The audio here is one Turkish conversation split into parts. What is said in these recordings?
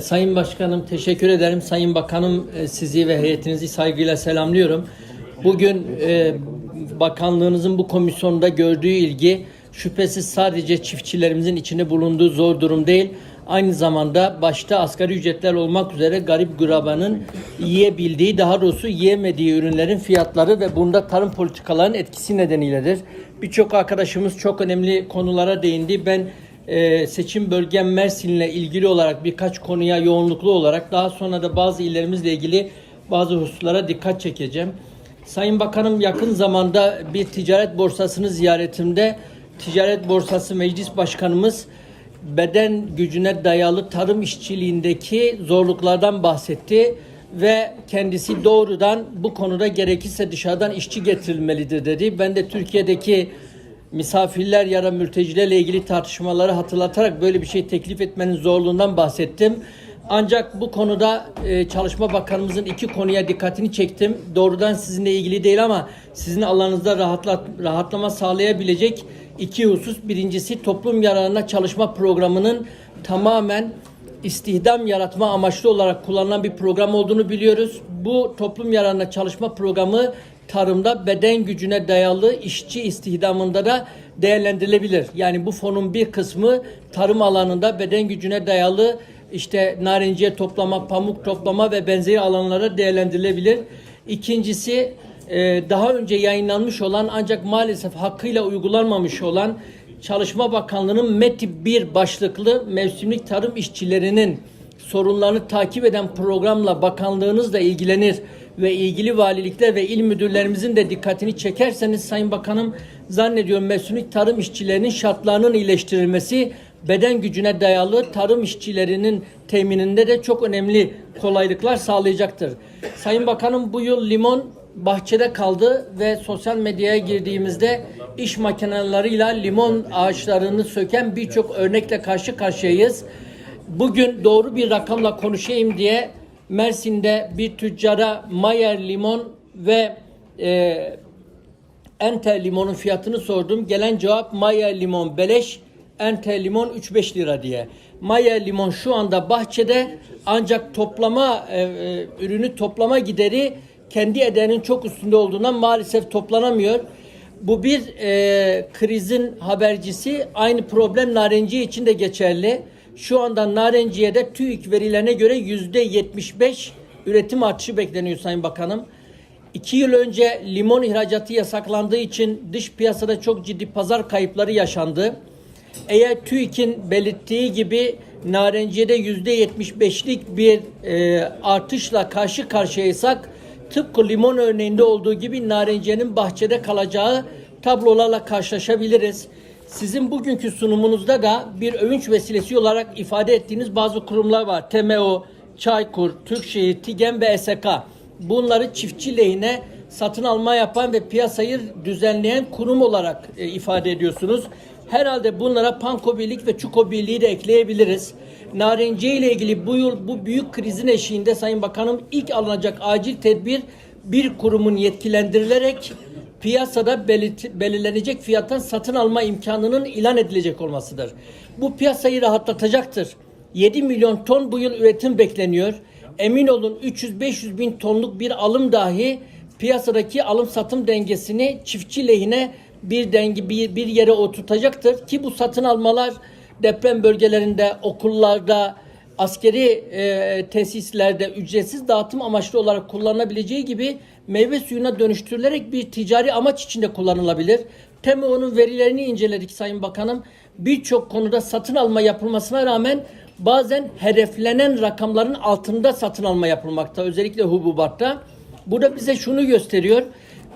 Sayın Başkanım teşekkür ederim. Sayın Bakanım e, sizi ve heyetinizi saygıyla selamlıyorum. Bugün e, bakanlığınızın bu komisyonda gördüğü ilgi şüphesiz sadece çiftçilerimizin içinde bulunduğu zor durum değil. Aynı zamanda başta asgari ücretler olmak üzere garip gurabanın yiyebildiği daha doğrusu yiyemediği ürünlerin fiyatları ve bunda tarım politikalarının etkisi nedeniyledir. Birçok arkadaşımız çok önemli konulara değindi. Ben e, seçim bölgem Mersin'le ilgili olarak birkaç konuya yoğunluklu olarak daha sonra da bazı illerimizle ilgili bazı hususlara dikkat çekeceğim. Sayın Bakanım yakın zamanda bir ticaret borsasını ziyaretimde Ticaret Borsası Meclis Başkanımız beden gücüne dayalı tarım işçiliğindeki zorluklardan bahsetti ve kendisi doğrudan bu konuda gerekirse dışarıdan işçi getirilmelidir dedi. Ben de Türkiye'deki misafirler ya da mültecilerle ilgili tartışmaları hatırlatarak böyle bir şey teklif etmenin zorluğundan bahsettim. Ancak bu konuda e, Çalışma Bakanımızın iki konuya dikkatini çektim. Doğrudan sizinle ilgili değil ama sizin alanınızda rahatla, rahatlama sağlayabilecek iki husus. Birincisi toplum yararına çalışma programının tamamen istihdam yaratma amaçlı olarak kullanılan bir program olduğunu biliyoruz. Bu toplum yararına çalışma programı tarımda beden gücüne dayalı işçi istihdamında da değerlendirilebilir. Yani bu fonun bir kısmı tarım alanında beden gücüne dayalı işte narenciye toplama, pamuk toplama ve benzeri alanlara değerlendirilebilir. İkincisi e, daha önce yayınlanmış olan ancak maalesef hakkıyla uygulanmamış olan Çalışma Bakanlığı'nın METİP 1 başlıklı mevsimlik tarım işçilerinin sorunlarını takip eden programla bakanlığınız da ilgilenir ve ilgili valilikler ve il müdürlerimizin de dikkatini çekerseniz Sayın Bakanım zannediyorum mevsimlik tarım işçilerinin şartlarının iyileştirilmesi beden gücüne dayalı tarım işçilerinin temininde de çok önemli kolaylıklar sağlayacaktır. Sayın Bakanım bu yıl limon bahçede kaldı ve sosyal medyaya girdiğimizde iş makineleriyle limon ağaçlarını söken birçok örnekle karşı karşıyayız. Bugün doğru bir rakamla konuşayım diye Mersin'de bir tüccara Mayer limon ve e, Enter limonun fiyatını sordum. Gelen cevap Mayer limon beleş, Enter limon 3-5 lira diye. Mayer limon şu anda bahçede ancak toplama e, e, ürünü toplama gideri kendi ederinin çok üstünde olduğundan maalesef toplanamıyor. Bu bir e, krizin habercisi. Aynı problem narenciye için de geçerli. Şu anda narenciyede TÜİK verilerine göre yüzde 75 üretim artışı bekleniyor Sayın Bakanım. İki yıl önce limon ihracatı yasaklandığı için dış piyasada çok ciddi pazar kayıpları yaşandı. Eğer TÜİK'in belirttiği gibi narenciyede yüzde 75'lik bir e, artışla karşı karşıyaysak tıpkı limon örneğinde olduğu gibi narenciyenin bahçede kalacağı tablolarla karşılaşabiliriz. Sizin bugünkü sunumunuzda da bir övünç vesilesi olarak ifade ettiğiniz bazı kurumlar var. TMO, Çaykur, Türkşehir, TİGEM ve SK. Bunları çiftçi lehine satın alma yapan ve piyasayı düzenleyen kurum olarak e, ifade ediyorsunuz. Herhalde bunlara Panko Birlik ve Çuko Birliği de ekleyebiliriz. Narenciye ile ilgili bu yıl bu büyük krizin eşiğinde Sayın Bakanım ilk alınacak acil tedbir bir kurumun yetkilendirilerek piyasada belirlenecek fiyattan satın alma imkanının ilan edilecek olmasıdır. Bu piyasayı rahatlatacaktır. 7 milyon ton bu yıl üretim bekleniyor. Emin olun 300-500 bin tonluk bir alım dahi piyasadaki alım satım dengesini çiftçi lehine bir denge bir, bir yere oturtacaktır ki bu satın almalar deprem bölgelerinde, okullarda, askeri e, tesislerde ücretsiz dağıtım amaçlı olarak kullanılabileceği gibi meyve suyuna dönüştürülerek bir ticari amaç içinde kullanılabilir. TEMO'nun verilerini inceledik Sayın Bakanım. Birçok konuda satın alma yapılmasına rağmen bazen hedeflenen rakamların altında satın alma yapılmakta. Özellikle hububatta. Bu da bize şunu gösteriyor.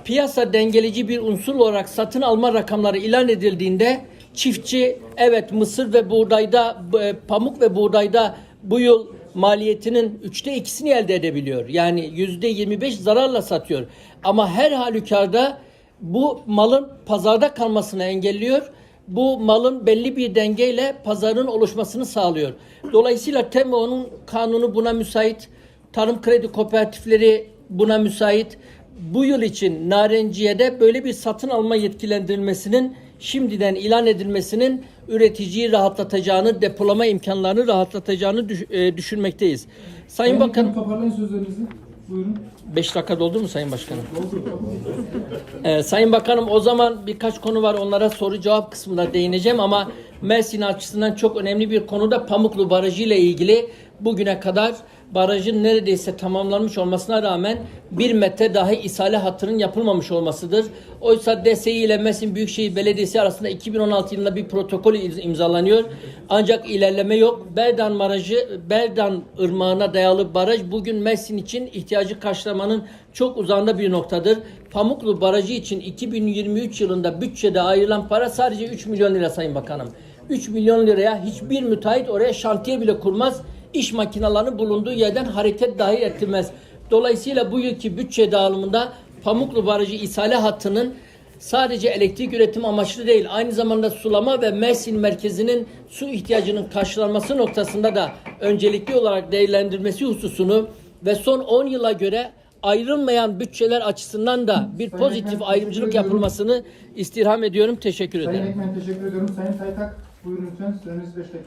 Piyasa dengeleyici bir unsur olarak satın alma rakamları ilan edildiğinde çiftçi evet mısır ve buğdayda e, pamuk ve buğdayda bu yıl maliyetinin üçte ikisini elde edebiliyor. Yani yüzde 25 zararla satıyor. Ama her halükarda bu malın pazarda kalmasını engelliyor. Bu malın belli bir dengeyle pazarın oluşmasını sağlıyor. Dolayısıyla TEMO'nun kanunu buna müsait. Tarım kredi kooperatifleri buna müsait. Bu yıl için Narenciye'de böyle bir satın alma yetkilendirilmesinin şimdiden ilan edilmesinin üreticiyi rahatlatacağını, depolama imkanlarını rahatlatacağını düş- e, düşünmekteyiz. Sayın Bakan, toparlayın sözlerinizi. Buyurun. 5 dakika doldu mu Sayın Başkanım? Ee, Sayın Bakanım o zaman birkaç konu var onlara soru cevap kısmında değineceğim ama Mersin açısından çok önemli bir konu da Pamuklu Barajı ile ilgili bugüne kadar barajın neredeyse tamamlanmış olmasına rağmen bir metre dahi isale hattının yapılmamış olmasıdır. Oysa DSİ ile Mersin Büyükşehir Belediyesi arasında 2016 yılında bir protokol imzalanıyor. Ancak ilerleme yok. Berdan Barajı, Berdan Irmağı'na dayalı baraj bugün Mersin için ihtiyacı karşılamanın çok uzağında bir noktadır. Pamuklu Barajı için 2023 yılında bütçede ayrılan para sadece 3 milyon lira Sayın Bakanım. 3 milyon liraya hiçbir müteahhit oraya şantiye bile kurmaz. İş makinalarının bulunduğu yerden hareket dahi ettirmez. Dolayısıyla bu yılki bütçe dağılımında Pamuklu Barajı isale hattının sadece elektrik üretim amaçlı değil, aynı zamanda sulama ve Mersin merkezinin su ihtiyacının karşılanması noktasında da öncelikli olarak değerlendirmesi hususunu ve son 10 yıla göre ayrılmayan bütçeler açısından da bir Sayın pozitif Ekmen, ayrımcılık yapılmasını istirham ediyorum. Teşekkür ederim. Sayın Ekmen teşekkür ediyorum. Sayın Taytak buyurun lütfen. Süreniz 5 dakika.